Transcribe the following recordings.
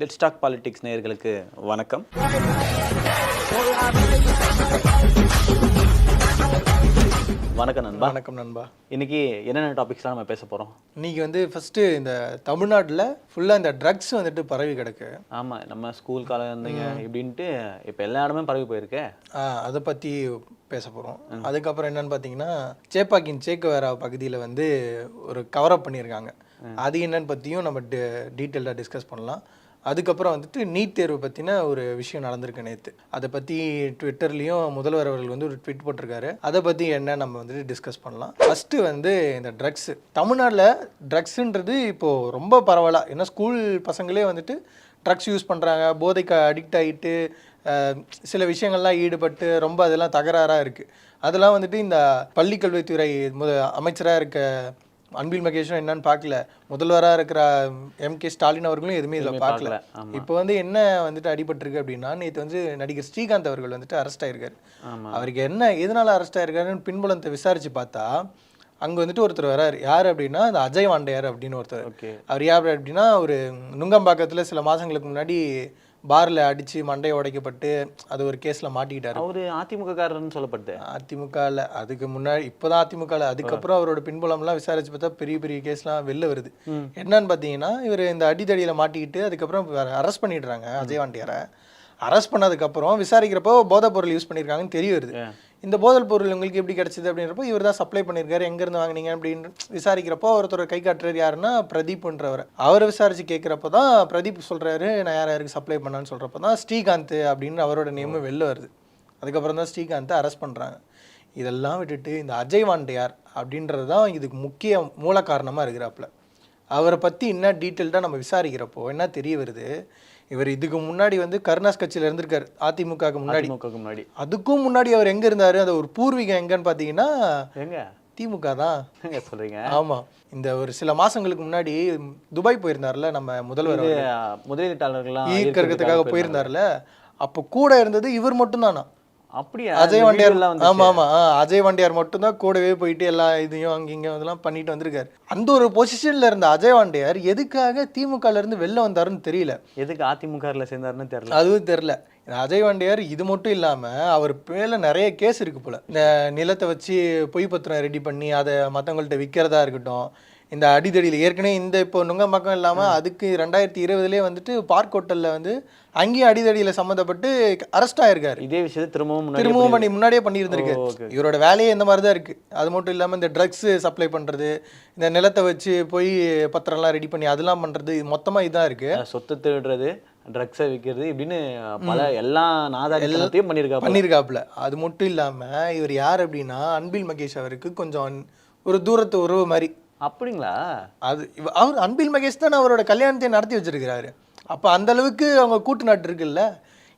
Let's talk politics நேயர்களுக்கு வணக்கம். வணக்கம் நண்பா. வணக்கம் நண்பா. இன்னைக்கு என்னென்ன டாபிக்ஸ்லாம் நம்ம பேச போகிறோம் இன்னைக்கு வந்து ஃபர்ஸ்ட் இந்த தமிழ்நாட்டில் ஃபுல்லாக இந்த ட்ரக்ஸ் வந்துட்டு பரவி கிடக்கு. ஆமாம் நம்ம ஸ்கூல் குழந்தைங்க இப்படின்ட்டு இப்போ எல்லா இடமே பரவி போயிருக்கு. அதை பற்றி பேச போகிறோம் அதுக்கப்புறம் என்னன்னு பார்த்தீங்கன்னா சேப்பாக்கின் சேக்குவேரா பகுதியில் வந்து ஒரு கவரப் பண்ணியிருக்காங்க. அது என்னன்னு பற்றியும் நம்ம டீட்டெயிலாக டிஸ்கஸ் பண்ணலாம். அதுக்கப்புறம் வந்துட்டு நீட் தேர்வு பற்றின ஒரு விஷயம் நடந்திருக்கு நேற்று அதை பற்றி ட்விட்டர்லேயும் முதல்வர் அவர்கள் வந்து ஒரு ட்வீட் போட்டிருக்காரு. அதை பற்றி என்ன நம்ம வந்துட்டு டிஸ்கஸ் பண்ணலாம். ஃபஸ்ட்டு வந்து இந்த ட்ரக்ஸு தமிழ்நாட்டில் ட்ரக்ஸுன்றது இப்போது ரொம்ப பரவாயில்ல ஏன்னா ஸ்கூல் பசங்களே வந்துட்டு ட்ரக்ஸ் யூஸ் பண்ணுறாங்க போதைக்கு அடிக்ட் ஆகிட்டு சில விஷயங்கள்லாம் ஈடுபட்டு ரொம்ப அதெல்லாம் தகராறாக இருக்குது அதெல்லாம் வந்துட்டு இந்த பள்ளிக்கல்வித்துறை முத அமைச்சராக இருக்க அன்பில் மகேஷும் என்னன்னு பார்க்கல. முதல்வராக இருக்கிற எம் கே ஸ்டாலின் அவர்களும் எதுவுமே இதில் பார்க்கல. இப்போ வந்து என்ன வந்துட்டு அடிபட்டிருக்கு அப்படின்னா நேற்று வந்து நடிகர் ஸ்ரீகாந்த் அவர்கள் வந்துட்டு அரெஸ்ட் ஆயிருக்காரு. அவருக்கு என்ன எதனால அரெஸ்ட் ஆயிருக்காருன்னு பின்புலத்தை விசாரிச்சு பார்த்தா அங்கே வந்துட்டு ஒருத்தர் வராரு. யார் அப்படின்னா அந்த அஜய் வாண்டையார் அப்படின்னு ஒருத்தர். அவர் யார் அப்படின்னா ஒரு நுங்கம்பாக்கத்தில் சில மாதங்களுக்கு முன்னாடி பாரில் அடித்து மண்டையை உடைக்கப்பட்டு அது ஒரு கேஸில் மாட்டிக்கிட்டாரு. அவரு அதிமுக காரர்னு சொல்லப்படுது அதிமுகவில் அதுக்கு முன்னாடி இப்போதான் அதிமுகவில் அதுக்கப்புறம் அவரோட பின்புலம்லாம் விசாரிச்சு பார்த்தா பெரிய பெரிய கேஸ்லாம் வெளில வருது. என்னன்னு பார்த்தீங்கன்னா இவர் இந்த அடிதடியில் மாட்டிக்கிட்டு அதுக்கப்புறம் அரெஸ்ட் பண்ணிடுறாங்க அஜய் வாண்டியாரை. அரெஸ்ட் பண்ணதுக்கப்புறம் விசாரிக்கிறப்போ போதைப் பொருள் யூஸ் பண்ணியிருக்காங்கன்னு தெரிய வருது. இந்த போதல் பொருள் உங்களுக்கு எப்படி கிடச்சிது அப்படின்றப்போ இவர் தான் சப்ளை பண்ணியிருக்காரு. எங்கேருந்து வாங்கினீங்க அப்படின்னு விசாரிக்கிறப்போ ஒருத்தர் கை காட்டுறாரு. யாருன்னா பிரதீப்ன்றவர் அவரை விசாரித்து கேட்குறப்போ தான் பிரதீப் சொல்கிறாரு நான் யார் யாருக்கு சப்ளை பண்ணான்னு சொல்கிறப்போ தான் ஸ்ரீகாந்த் அப்படின்னு அவரோட நேமு வெளில வருது. அதுக்கப்புறம் தான் ஸ்ரீகாந்தை அரெஸ்ட் பண்ணுறாங்க இதெல்லாம் விட்டுட்டு இந்த அஜய் வாண்டையார் அப்படின்றது தான் இதுக்கு முக்கிய மூல காரணமாக இருக்கிறாப்புல. அவரை பற்றி என்ன டீட்டெயில்டாக நம்ம விசாரிக்கிறப்போ என்ன தெரிய வருது? இவர் இதுக்கு முன்னாடி வந்து கருணாஸ் கட்சியில் இருந்திருக்காரு அதிமுகவுக்கு முன்னாடி. முன்னாடி. அதுக்கும் முன்னாடி அவர் எங்கே இருந்தார்? அது ஒரு பூர்வீகம் எங்கன்னு பார்த்தீங்கன்னா எங்க? திமுக தான். சொல்றீங்க? ஆமாம் இந்த ஒரு சில மாதங்களுக்கு முன்னாடி துபாய் போயிருந்தார்ல நம்ம முதல்வர் முதலீட்டாளர்கள்லாம் ஈர்க்கறதுக்காக போயிருந்தார்ல. அப்போ கூட இருந்தது இவர் மட்டும்தானா? அப்படியா? அஜய் வண்டியார் video எல்லாம் ஆமா வந்துச்சு. ஆமா. ஆ, அஜய் வண்டியார் மட்டும்தான் கூடவே போயிட்டு எல்லா இதையும் அங்க இங்க இதெல்லாம் பண்ணிட்டு வந்திருக்காரு. அந்த ஒரு பொசிஷன்ல இருந்த அஜய் வாண்டியார் எதுக்காக திமுகல இருந்து வெளில வந்தாருன்னு தெரியல. எதுக்கு அதிமுகல சேர்ந்தாருன்னு தெரியல. அதுவும் தெரியல. இந்த அஜய் வாண்டியார் இது மட்டும் இல்லாம அவர் மேல நிறைய கேஸ் இருக்கு போல. இந்த நிலத்தை வச்சு பொய் பத்திரம் ரெடி பண்ணி அதை மத்தவங்கள்ட்ட விற்கிறதா இருக்கட்டும் இந்த அடிதடியில். ஏற்கனவே இந்த இப்போ நுங்கம்பாக்கம் இல்லாமல் அதுக்கு ரெண்டாயிரத்தி இருபதுலேயே வந்துட்டு பார்க் ஹோட்டலில் வந்து அங்கேயும் அடிதடியில் சம்மந்தப்பட்டு அரெஸ்ட் ஆயிருக்காரு. இதே விஷயத்தை திரும்பவும் திரும்பவும் பண்ணி முன்னாடியே பண்ணியிருந்திருக்கு. இவரோட வேலையே இந்த மாதிரி தான் இருக்கு. அது மட்டும் இல்லாமல் இந்த ட்ரக்ஸ் சப்ளை பண்றது இந்த நிலத்தை வச்சு போய் பத்திரம்லாம் ரெடி பண்ணி அதெல்லாம் பண்றது இது மொத்தமா இதான் இருக்கு. அஹ், சொத்து திருடுறது ட்ரக்ஸை விற்கிறது இப்படின்னு பல எல்லா நாதாரித்தனத்தையும் பண்ணியிருக்காங்க பண்ணியிருக்காப்புல. அது மட்டும் இல்லாம இவர் யார் அப்படின்னா அன்பில் மகேஷ் அவருக்கு கொஞ்சம் ஒரு தூரத்து உறவு மாதிரி அப்படிங்களா? அது அவர் அன்பில் மகேஷ் தான் அவரோட கல்யாணத்தை நடத்தி வச்சிருக்கிறாரு. அப்ப அந்த அளவுக்கு அவங்க கூட்டு நாட்டு இருக்குல்ல?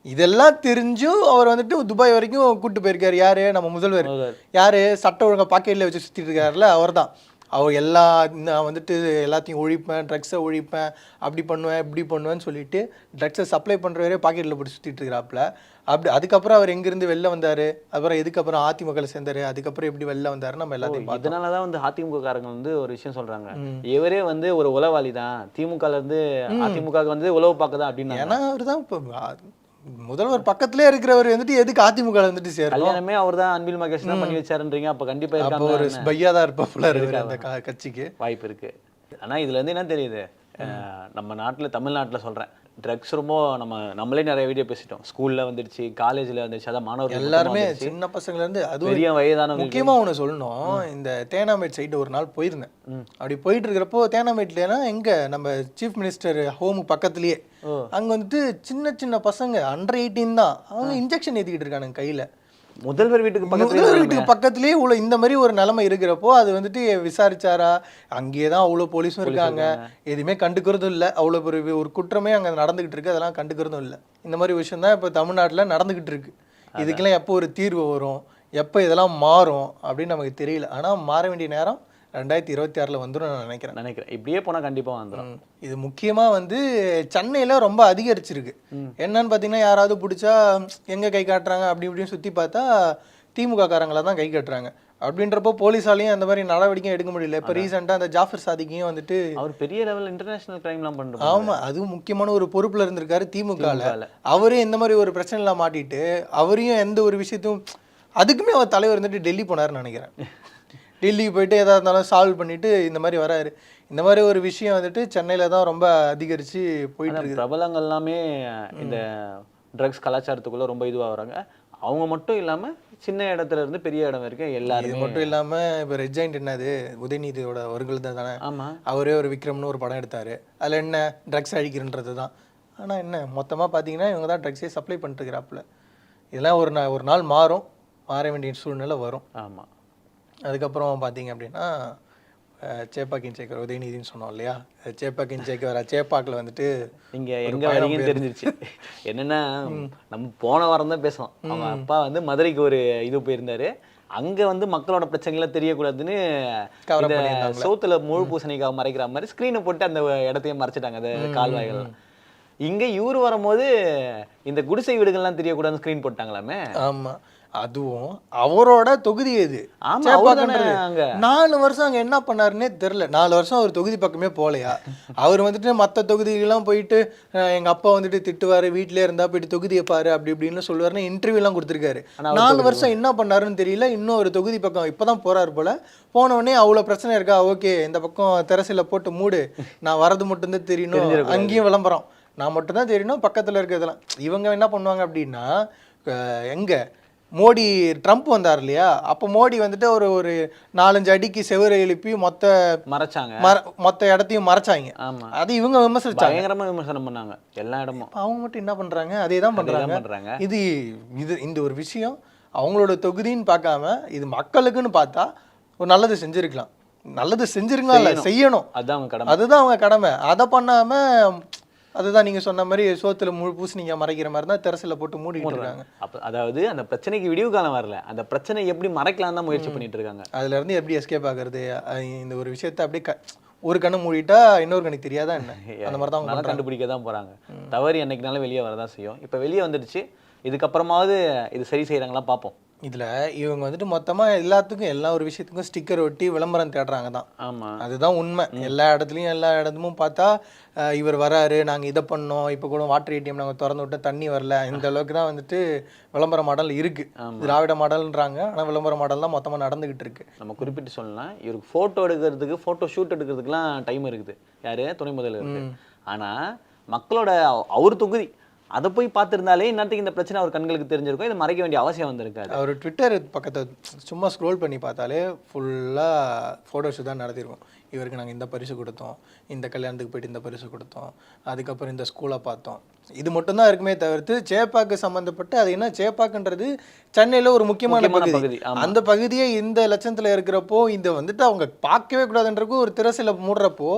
இதெல்லாம் தெரிஞ்சும் அவர் வந்துட்டு துபாய் வரைக்கும் கூட்டு போயிருக்காரு. யாரு? நம்ம முதல்வர். யாரு? சட்ட ஒழுங்கா பாக்கெட்ல வச்சு சுத்திட்டு இருக்காருல்ல அவர்தான். அவர் எல்லா நான் வந்துட்டு எல்லாத்தையும் ஒழிப்பேன் ட்ரக்ஸை ஒழிப்பேன் அப்படி பண்ணுவேன் இப்படி பண்ணுவேன்னு சொல்லிட்டு ட்ரக்ஸை சப்ளை பண்ணுறவரே பாக்கெட்டில் போட்டு சுற்றிட்டு இருக்கிறாப்புல. அப்படி அதுக்கப்புறம் அவர் எங்கேருந்து வெளில வந்தார்? அப்புறம் எதுக்கப்புறம் அதிமுகவில் சேர்ந்தாரு? அதுக்கப்புறம் எப்படி வெளில வந்தாரு? நம்ம எல்லாத்தையும் பார்த்தோம். இதனாலதான் வந்து அதிமுக காரங்க வந்து ஒரு விஷயம் சொல்றாங்க. இவரே வந்து ஒரு உளவாளி தான். திமுகல இருந்து அதிமுக வந்து உளவு பார்க்கதான் அப்படின்னு ஏன்னா அவர் தான் இப்போ முதல்வர் பக்கத்திலே இருக்கிறவர் வந்துட்டு எதுக்கு அதிமுக வந்துட்டு சேரணும்? கல்யாணமே அவர் தான் அன்பில் மகேஷ் தான் பண்ணி வச்சாருன்றீங்க. அப்ப கண்டிப்பா அப்போ ஒரு பையா தான் இருப்பாப்புல இவர் அந்த கட்சிக்கு. வாய்ப்பு இருக்கு. ஆனா இதுல இருந்து என்ன தெரியுது? நம்ம நாட்டுல தமிழ்நாட்டுல சொல்றேன். ட்ரக்ஸ் ரொம்ப நம்ம நம்மளே நிறைய வீடியோ பேசிட்டோம். ஸ்கூல்ல வந்துருச்சு காலேஜ்ல வந்துருச்சு அதான் மாணவர்கள் எல்லாருமே. சின்ன பசங்கள்ல இருந்து அதுவும் பெரிய வயதானவங்களுக்கு முக்கியமா ஒண்ணு சொல்லணும். இந்த தேனாமேட் சைடு ஒரு நாள் போயிருந்தேன். அப்படி போயிட்டு இருக்கிறப்போ தேனாமேட்லனா எங்க நம்ம சீஃப் மினிஸ்டர் ஹோம் பக்கத்துலயே. அங்க வந்துட்டு சின்ன சின்ன பசங்க அண்டர் எயிட்டீன் தான். அவங்க இன்ஜெக்ஷன் ஏத்திக்கிட்டு இருக்கானுங்க கையில. முதல்வர் வீட்டுக்கு முதல்வர் வீட்டுக்கு பக்கத்துலயே உள்ள இந்த மாதிரி ஒரு நிலைமை இருக்கிறப்போ அது வந்துட்டு விசாரிச்சாரா? அங்கேயே தான் அவ்வளோ போலீஸும் இருக்காங்க. எதுவுமே கண்டுக்கிறதும் இல்லை. அவ்வளோ ஒரு ஒரு குற்றமே அங்கே நடந்துகிட்டு இருக்கு. அதெல்லாம் கண்டுக்கிறதும் இல்லை. இந்த மாதிரி விஷயம் தான் இப்போ தமிழ்நாட்டில் நடந்துகிட்டு இருக்கு. இதுக்கெல்லாம் எப்போ ஒரு தீர்வு வரும்? எப்போ இதெல்லாம் மாறும்? அப்படின்னு நமக்கு தெரியல. ஆனால் மாற வேண்டிய நேரம் ரெண்டாயிரத்தி இருபத்தி ஆறில் வந்துடும் நான் நினைக்கிறேன். நினைக்கிறேன். இப்படியே போனா கண்டிப்பா வந்துரும். ம். இது முக்கியமா வந்து சென்னையில ரொம்ப அதிகரிச்சிருக்கு. என்னன்னு பார்த்தீங்கன்னா யாராவது பிடிச்சா எங்க கை காட்டுறாங்க? அப்படி இப்படின்னு சுத்தி பார்த்தா திமுக காரங்கள தான் கை காட்டுறாங்க. அப்படின்றப்போ போலீஸாலையும் அந்த மாதிரி நடவடிக்கை எடுக்க முடியல. இப்போ ரீசெண்டாக அந்த ஜாஃபர் சாதிக்கையும் வந்துட்டு அவர் பெரிய லெவல் இன்டர்நேஷனல் கிரைம்லாம் பண்றாரு ஆமா அதுவும் முக்கியமான ஒரு பொறுப்புல இருந்திருக்காரு திமுகல. திமுகல. அவரே இந்த மாதிரி ஒரு பிரச்சனைல மாட்டிட்டு அவரையும் எந்த ஒரு விஷயத்தையும் அதுக்குமே அவர் தலைவர் வந்துட்டு டெல்லி போனாருன்னு நினைக்கிறேன். டெல்லிக்கு போயிட்டு எதா இருந்தாலும் சால்வ் பண்ணிட்டு இந்த மாதிரி வராரு. இந்த மாதிரி ஒரு விஷயம் வந்துட்டு சென்னையில தான் ரொம்ப அதிகரிச்சு போயிட்டு ஆனா இருக்குது. பிரபலங்கள் எல்லாமே இந்த ட்ரக்ஸ் கலாச்சாரத்துக்குள்ள ரொம்ப இதுவாகுறாங்க அவங்க மட்டும் இல்லாம சின்ன இடத்துல இருந்து பெரிய இடம் வரைக்கும் இது எல்லாருமே மட்டும் இல்லாம இப்போ ரெட் ஜாயிண்ட் என்னது? உதயநிதியோட வருகள் தான் தானே? ஆமா. அவரே ஒரு விக்ரம்னு ஒரு படம் எடுத்தாரு. அதுல என்ன? ட்ரக்ஸ் அழிக்கிறன்றது தான். ஆனா என்ன? மொத்தமா பார்த்தீங்கன்னா இவங்க தான் ட்ரக்ஸே சப்ளை பண்ணிட்டு இருக்கிறாப்புல. இதெல்லாம் ஒரு நாள் ஒரு நாள் மாறும். மாற வேண்டிய சூழ்நிலை வரும். ஆமா. அதுக்கப்புறம் பார்த்தீங்க அப்படின்னா சேப்பாக்கின் சேக்கர் உதயநிதினு சொன்னோம் இல்லையா? சேப்பாக்கின் சேக்கர் சேப்பாக்கில் வந்துட்டு நீங்க எங்க வரீங்கன்னு தெரிஞ்சிருச்சு. என்னன்னா நம்ம போன வாரம் தான் பேசணும் அவங்க அப்பா வந்து மதுரைக்கு ஒரு இது போயிருந்தாரு. அங்க வந்து மக்களோட பிரச்சனைகளை தெரியக்கூடாதுன்னு. சோத்துல முழு பூசணிக்காக மறைக்கிற மாதிரி ஸ்க்ரீனை போட்டு அந்த இடத்தையும் மறைச்சிட்டாங்க அந்த கால்வாய்கள் இங்க இவரு வரும்போது இந்த குடிசை வீடுகள்லாம் தெரியக்கூடாதுன்னு ஸ்க்ரீன் போட்டாங்களாமே? ஆமா. அதுவும் அவரோட தொகுதி இது. நாலு வருஷம் அங்க என்ன பண்ணாருன்னே தெரியல. நாலு வருஷம் அவர் தொகுதி பக்கமே போகலையா அவர் வந்துட்டு மற்ற தொகுதிகள்லாம் போயிட்டு எங்க அப்பா வந்துட்டு திட்டுவாரு வீட்டிலே இருந்தா போயிட்டு தொகுதியை பாரு அப்படி இப்படின்னு சொல்லுவாருன்னு இன்டர்வியூலாம் கொடுத்துருக்காரு. நாலு வருஷம் என்ன பண்ணாருன்னு தெரியல. இன்னும் ஒரு தொகுதி பக்கம் இப்பதான் போறாரு போல. போன உடனே அவ்வளோ பிரச்சனை இருக்கா? ஓகே இந்த பக்கம் தெரசில போட்டு மூடு. நான் வரது மட்டும்தான் தெரியணும். அங்கேயும் விளம்பரம். நான் மட்டும்தான் தெரியணும் பக்கத்துல இருக்கிறதெல்லாம். இவங்க என்ன பண்ணுவாங்க அப்படின்னா எங்க? மோடி ட்ரம்ப் வந்தார் இல்லையா? அப்போ மோடி வந்துட்டு ஒரு ஒரு நாலஞ்சு அடிக்கு செவரை எழுப்பி மொத்த மறைச்சாங்க. மொத்த இடத்தையும் மறைச்சாங்க. ஆமா. அது இவங்க விமர்சிச்சாங்க. பயங்கரமா விமர்சனம் பண்ணாங்க எல்லா இடமும். அவங்க மட்டும் என்ன பண்றாங்க? அதே தான் அதேதான் பண்றாங்க. இது இது இந்த ஒரு விஷயம் அவங்களோட தொகுதின்னு பார்க்காம இது மக்களுக்குன்னு பார்த்தா ஒரு நல்லது செஞ்சிருக்கலாம். நல்லது செஞ்சிருங்க இல்ல செய்யணும். அதான் அவங்க கடமை. அதுதான் அவங்க கடமை. அதை பண்ணாம அதுதான் நீங்க சொன்ன மாதிரி சோத்துல முழு பூசணிங்க மறைக்கிற மாதிரி தான் தெரசில போட்டு மூடிட்டு இருக்காங்க. அப்ப அதாவது அந்த பிரச்சனைக்கு விடிவு காலம் வரல. அந்த பிரச்சனை எப்படி மறைக்கலாம் தான் முயற்சி பண்ணிட்டு இருக்காங்க. அதுல இருந்து எப்படி எஸ்கேப் ஆகுறது? இந்த ஒரு விஷயத்தை அப்படியே க- ஒரு கண்ணு மூடிட்டா இன்னொரு கண்ணுக்கு தெரியாதா என்ன? அந்த மாதிரி தான் கண்டுபிடிக்க தான் போறாங்க. தவறு என்னைக்குனாலும் வெளியே வரதான் செய்யும். இப்போ வெளியே வந்துடுச்சு. இதுக்கப்புறமாவது இது சரி செய்யறாங்களா பார்ப்போம். இதுல இவங்க வந்துட்டு மொத்தமா எல்லாத்துக்கும் எல்லா ஒரு விஷயத்துக்கும் ஸ்டிக்கர் ஒட்டி விளம்பரம் தேடுறாங்க தான் ஆமா. அதுதான் உண்மை. எல்லா இடத்துலையும் எல்லா இடத்துமும் பார்த்தா இவர் வராரு நாங்க இதை பண்ணோம் இப்போ கூட வாட்டர் ஏடிஎம் நாங்க திறந்து விட்டு தண்ணி வரல. இந்த அளவுக்கு தான் வந்துட்டு விளம்பர மாடல் இருக்கு. திராவிட மாடல்ன்றாங்க ஆனா விளம்பர மாடல் தான் மொத்தமா நடந்துகிட்டு இருக்கு. நம்ம குறிப்பிட்டு சொல்லலாம் இவருக்கு ஃபோட்டோ எடுக்கிறதுக்கு ஃபோட்டோ ஷூட் எடுக்கிறதுக்குலாம் டைம் இருக்குது. யாரு? துணை முதல்வர் ஆனா மக்களோட அவர் தொகுதி அதை போய் பார்த்திருந்தாலே இந்நேரத்துக்கு இந்த பிரச்சனை அவர் கண்களுக்கு தெரிஞ்சிருக்கும். இதை மறைக்க வேண்டிய அவசியம் வந்திருக்காது. அவர் ட்விட்டர் பக்கத்தை சும்மா ஸ்க்ரோல் பண்ணி பார்த்தாலே ஃபுல்லாக ஃபோட்டோஷூட் தான் நடத்திருக்கோம். இவருக்கு நாங்கள் இந்த பரிசு கொடுத்தோம். இந்த கல்யாணத்துக்கு போயிட்டு இந்த பரிசு கொடுத்தோம். அதுக்கப்புறம் இந்த ஸ்கூலை பார்த்தோம். இது மட்டும்தான் இருக்குமே தவிர்த்து சேப்பாக்கு சம்மந்தப்பட்டு அது என்ன சேப்பாக்குன்றது சென்னையில் ஒரு முக்கியமான பகுதி. அந்த பகுதியே இந்த லட்சத்தில் இருக்கிறப்போ இந்த வந்துட்டு அவங்க பார்க்கவே கூடாதுன்றக்கு ஒரு திரசில மூடுறப்போ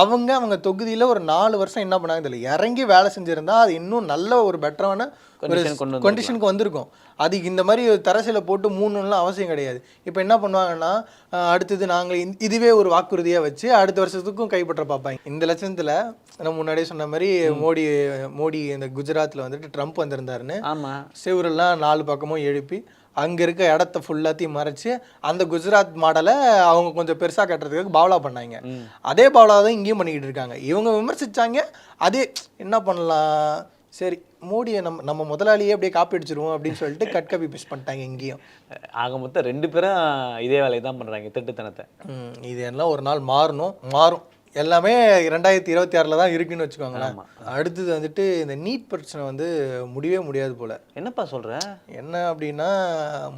அவங்க அவங்க தொகுதியில் ஒரு நாலு வருஷம் என்ன பண்ணாங்க இதில் இறங்கி வேலை செஞ்சுருந்தா அது இன்னும் நல்ல ஒரு பெட்டரான ஒரு. கண்டிஷனுக்கு வந்திருக்கும். அது இந்த மாதிரி தரசில போட்டு மூணுலாம் அவசியம் கிடையாது. இப்போ என்ன பண்ணுவாங்கன்னா அடுத்தது நாங்கள் இதுவே ஒரு வாக்குறுதியாக வச்சு அடுத்த வருஷத்துக்கும் கைப்பற்ற பார்ப்பாங்க. இந்த லட்சத்தில் நம்ம முன்னாடியே சொன்ன மாதிரி மோடி மோடி இந்த குஜராத்தில் வந்துட்டு ட்ரம்ப் வந்திருந்தாருன்னு செவரெல்லாம் நாலு பக்கமும் எழுப்பி அங்கே இருக்க இடத்த ஃபுல்லாத்தையும் மறைச்சு அந்த குஜராத் மாடலை அவங்க கொஞ்சம் பெருசாக கட்டுறதுக்கு பாவலா பண்ணாங்க. அதே பாவலா தான் இங்கேயும் பண்ணிக்கிட்டு இருக்காங்க. இவங்க விமர்சிச்சாங்க அதே என்ன பண்ணலாம்? சரி மோடியை நம்ம நம்ம முதலாளியே அப்படியே காப்பி அடிச்சிருவோம் அப்படின்னு சொல்லிட்டு கட் காப்பி பேஸ்ட் பண்ணிட்டாங்க இங்கேயும். ஆக மொத்தம் ரெண்டு பேரும் இதே வேலையை தான் பண்றாங்க திட்டுத்தனத்தை. இது எல்லாம் ஒரு நாள் மாறணும் மாறும். எல்லாமே ரெண்டாயிரத்தி இருபத்தி ஆறில் தான் இருக்குன்னு வச்சுக்கோங்களேன். அடுத்தது வந்துட்டு இந்த நீட் பிரச்சனை வந்து முடியவே முடியாது போல. என்னப்பா சொல்ற? என்ன அப்படின்னா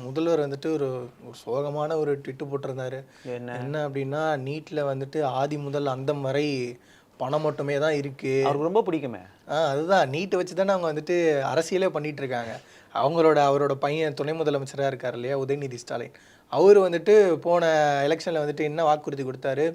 முதல்வர் வந்துட்டு ஒரு ஒரு சோகமான ஒரு ட்விட்டு போட்டிருந்தாரு. என்ன? என்ன அப்படின்னா நீட்ல வந்துட்டு ஆதி முதல் அந்தம் வரை பணம் மட்டுமே தான் இருக்கு. அவருக்கு ரொம்ப பிடிக்குமே. ஆ அதுதான். நீட்டை வச்சு தானே அவங்க வந்துட்டு அரசியலே பண்ணிட்டு இருக்காங்க. அவங்களோட அவரோட பையன் துணை முதலமைச்சராக இருக்கார் இல்லையா உதயநிதி ஸ்டாலின். அவர் வந்துட்டு போன எலெக்ஷனில் வந்துட்டு என்ன வாக்குறுதி கொடுத்தாரு?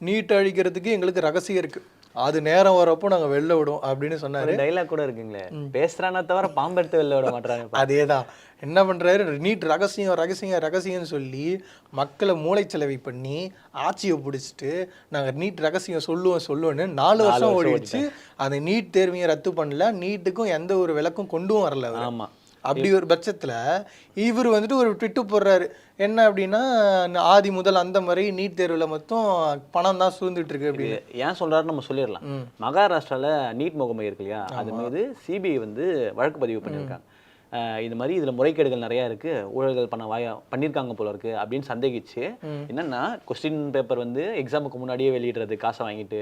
நீட் அழிக்கிறதுக்கு எங்களுக்கு ரகசியம் இருக்கு. அது நேரம் வரப்போ நாங்கள் வெளில விடுவோம் அப்படின்னு சொன்னாரு. டைலாக் கூட இருக்குங்களே. பேசுறானே தவிர பாம்பு எடுத்து வெளில விட மாட்டாங்க அதேதான். என்ன பண்றாரு? நீட் ரகசியம் ரகசியம் ரகசியம்னு சொல்லி மக்களை மூளைச்சலவை பண்ணி ஆட்சியை பிடிச்சிட்டு நாங்க நீட் ரகசியம் சொல்லுவோம் சொல்லுவோன்னு நாலு வருஷம் ஓடிடுச்சு. அந்த நீட் தேர்வையும் ரத்து பண்ணல. நீட்டுக்கும் எந்த ஒரு விளக்கும் கொண்டும் வரல அவரு. அப்படி ஒரு பட்சத்துல இவர் வந்துட்டு ஒரு ட்விட்டு போடுறாரு. என்ன அப்படின்னா ஆதி முதல் அந்த மாதிரி நீட் தேர்வுல மொத்தம் பணம் தான் சூழ்ந்துட்டு இருக்கு அப்படி ஏன் சொல்றாருன்னு நம்ம சொல்லிடலாம். மகாராஷ்டிரால நீட் முகமை இருக்கு இல்லையா? அது மீது சிபிஐ வந்து வழக்கு பதிவு பண்ணியிருக்காங்க. இது மாதிரி இதுல முறைகேடுகள் நிறைய இருக்கு. ஊழல்கள் பண்ண வாய பண்ணியிருக்காங்க போல இருக்கு அப்படின்னு சந்தேகிச்சு. என்னன்னா கொஸ்டின் பேப்பர் வந்து எக்ஸாமுக்கு முன்னாடியே வெளியிடுறது காசை வாங்கிட்டு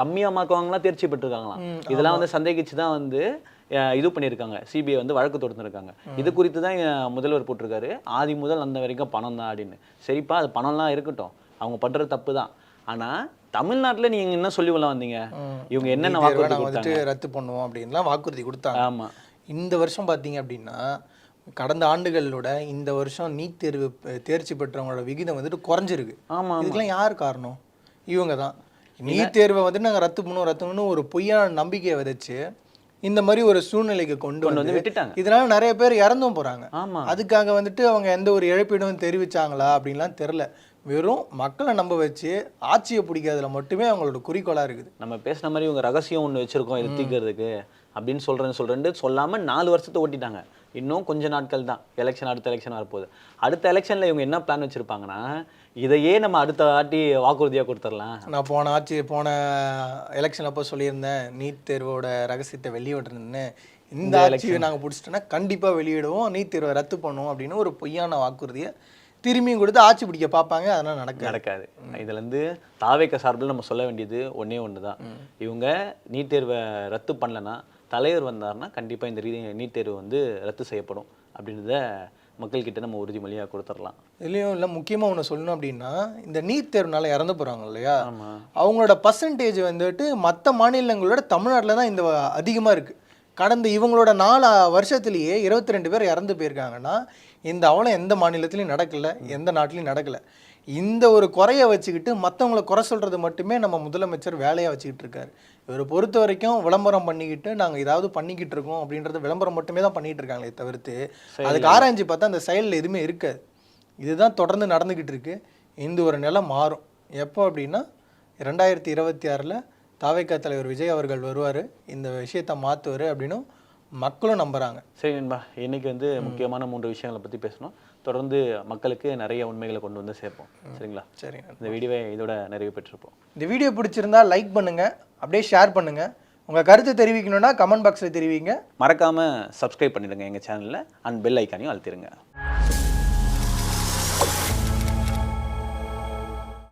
கம்மியா மார்க் வாங்கலாம் தேர்ச்சி பெற்றிருக்காங்களாம். இதெல்லாம் வந்து சந்தேகிச்சு தான் வந்து இது பண்ணியிருக்காங்க. சிபிஐ வந்து வழக்கு தொடுத்திருக்காங்க. இது குறித்து தான் முதல்வர் போட்டிருக்காரு. ஆதி முதல் அந்த வரைக்கும் பணம் தான் அப்படின்னு. சரிப்பா அது பணம்லாம் இருக்கட்டும். அவங்க பண்றது தப்பு தான். ஆனா தமிழ்நாட்டுல நீங்க என்ன சொல்லி வந்தீங்க? இவங்க என்னென்ன வாக்குறுதி ரத்து பண்ணுவோம் அப்படின்லாம் வாக்குறுதி கொடுத்தாங்க. ஆமா. இந்த வருஷம் பார்த்தீங்க அப்படின்னா கடந்த ஆண்டுகளோட இந்த வருஷம் நீட் தேர்வு தேர்ச்சி பெற்றவங்களோட விகிதம் வந்துட்டு குறைஞ்சிருக்கு. ஆமா இதுக்கெல்லாம் யார் காரணம்? இவங்க தான். நீட் தேர்வை வந்துட்டு நாங்கள் ரத்து பண்ணுவோம் ரத்து பண்ணுவோம் ஒரு பொய்யான நம்பிக்கையை விதைச்சு இந்த மாதிரி ஒரு சூழ்நிலைக்கு கொண்டு வந்து விட்டுட்டாங்க. இதனால நிறைய பேர் இறந்தும் போறாங்க. அதுக்காக வந்துட்டு அவங்க எந்த ஒரு இழப்பீடும் தெரிவிச்சாங்களா அப்படின்லாம் தெரில வெறும் மக்களை நம்ப வச்சு ஆட்சியை பிடிக்கிறதுல மட்டுமே அவங்களோட குறிக்கோளா இருக்குது. நம்ம பேசின மாதிரி இவங்க ரகசியம் ஒண்ணு வச்சிருக்கோம் இது தீர்க்கறதுக்கு அப்படின்னு சொல்றேன்னு சொல்றேன்னு சொல்லாம நாலு வருஷத்தை ஓட்டிட்டாங்க. இன்னும் கொஞ்ச நாட்கள் தான். எலெக்ஷன் அடுத்த எலெக்ஷன் வரப்போகுது. அடுத்த எலெக்ஷன்ல இவங்க என்ன பிளான் வச்சிருப்பாங்கன்னா இதையே நம்ம அடுத்த வாட்டி வாக்குறுதியா கொடுத்துடலாம். நான் போன ஆட்சி போன எலெக்ஷன் அப்போ சொல்லியிருந்தேன் நீட் தேர்வோட ரகசியத்தை வெளியிடுறேன்னு இந்த ஆட்சியை நாங்கள் பிடிச்சிட்டோன்னா கண்டிப்பாக வெளியிடுவோம் நீட் தேர்வை ரத்து பண்ணுவோம் அப்படின்னு ஒரு பொய்யான வாக்குறுதியை திரும்பியும் கொடுத்து ஆட்சி பிடிக்க பார்ப்பாங்க. அதெல்லாம் நடக்காது. நடக்காது. இதுல இருந்து தாவேக்க சார்பில் நம்ம சொல்ல வேண்டியது ஒண்ணே ஒன்று தான் இவங்க நீட் தேர்வை ரத்து பண்ணலன்னா தலைவர் வந்தாருன்னா கண்டிப்பா இந்த ரீதி நீட் தேர்வு வந்து ரத்து செய்யப்படும். அப்படின்றத மக்கள்கிட்ட நம்ம உறுதிமொழியா கொடுத்துடலாம். இதுலேயும் இல்லை முக்கியமாக ஒன்று சொல்லணும் அப்படின்னா இந்த நீட் தேர்வுனால இறந்து போகிறாங்க இல்லையா? அவங்களோட பர்சன்டேஜ் வந்துட்டு மற்ற மாநிலங்களோட தமிழ்நாட்டில் தான் இந்த அதிகமாக இருக்குது கடந்த இவங்களோட நாலு வருஷத்துலேயே இருபத்தி ரெண்டு பேர் இறந்து போயிருக்காங்கன்னா இந்த அவலம் எந்த மாநிலத்திலையும் நடக்கல எந்த நாட்டிலையும் நடக்கல. இந்த ஒரு குறைய வச்சுக்கிட்டு மற்றவங்கள குறை சொல்கிறது மட்டுமே நம்ம முதலமைச்சர் வேலையாக வச்சுக்கிட்டு இருக்காரு. இவரை பொறுத்த வரைக்கும் விளம்பரம் பண்ணிக்கிட்டு நாங்கள் ஏதாவது பண்ணிக்கிட்டு இருக்கோம் அப்படின்றது விளம்பரம் மட்டுமே தான் பண்ணிட்டு இருக்காங்களே தவிர்த்து அதுக்கு ஆராய்ஞ்சு பார்த்தா அந்த செயலில் எதுவுமே இருக்காது. இதுதான் தொடர்ந்து நடந்துக்கிட்டு இருக்கு. இந்த ஒரு நிலை மாறும். எப்போ அப்படின்னா ரெண்டாயிரத்தி இருபத்தி ஆறில் தாவேக்கா தலைவர் விஜய் அவர்கள் வருவார். இந்த விஷயத்தை மாற்றுவார் அப்படின்னும் மக்களும் நம்புகிறாங்க சரி நண்பா இன்னைக்கு வந்து முக்கியமான மூன்று விஷயங்களை பத்தி பேசணும். தொடர்ந்து மக்களுக்கு நிறைய உண்மைகளை கொண்டு வந்து சேர்ப்போம். சரிங்களா? சரிங்க இந்த வீடியோவை இதோட நிறைவு பெற்றிருப்போம். இந்த வீடியோ பிடிச்சிருந்தா லைக் பண்ணுங்கள் அப்படியே ஷேர் பண்ணுங்கள் உங்கள் கருத்தை தெரிவிக்கணும்னா கமெண்ட் பாக்ஸில் தெரிவிங்க. மறக்காம சப்ஸ்கிரைப் பண்ணிடுங்க எங்க சேனல்ல. அண்ட் பெல் ஐக்கானையும் அழுத்திடுங்க.